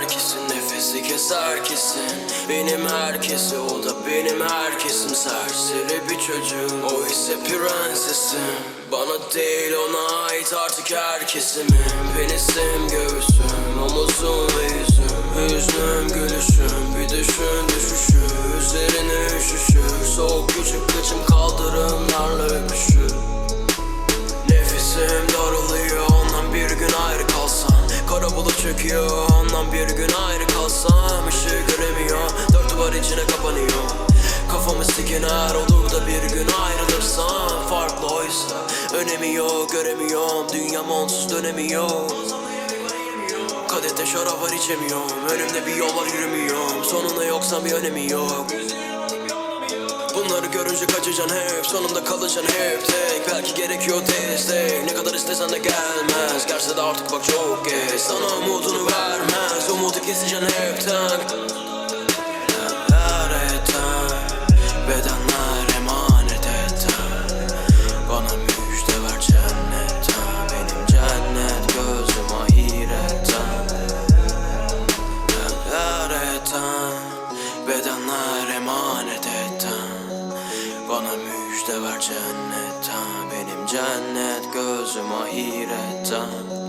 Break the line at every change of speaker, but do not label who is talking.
herkesin nefesi keser kesin. Benim herkesi o da benim herkesim. Serseri bir çocuğum o ise prensesim. Bana değil ona ait artık herkesimin Penisim göğsüm omuzum ve yüzüm. Hüznüm gülüşüm bir düşün düşüşü Üzerine üşüşür soğuk küçük kıçım kaldırımlarla öpüşür çöküyor. Ondan bir gün ayrı kalsam Işığı göremiyor. Dört duvar içine kapanıyor. Kafamı sikiner olur da bir gün ayrılırsam. Farklı oysa önemi yok göremiyorum. Dünyam onsuz dönemiyor. Kadehte şarap var içemiyorum. Önümde bir yol var yürümüyorum. Sonunda yoksa bir önemi yok. Bunları görünce kaçacaksın hep. Sonunda kalacaksın hep. Tek. Belki gerekiyor destek. Ne kadar istesen de gelmez De artık bak çok geç. Sana umudunu vermez. Umudu keseceksin hepten. Eller eten Bedenler emanet eten Bana müjde ver cennetten Benim cennet gözüm ahiretten Eller eten Bedenler emanet eten Bana müjde ver cennetten Benim cennet gözüm ahiretten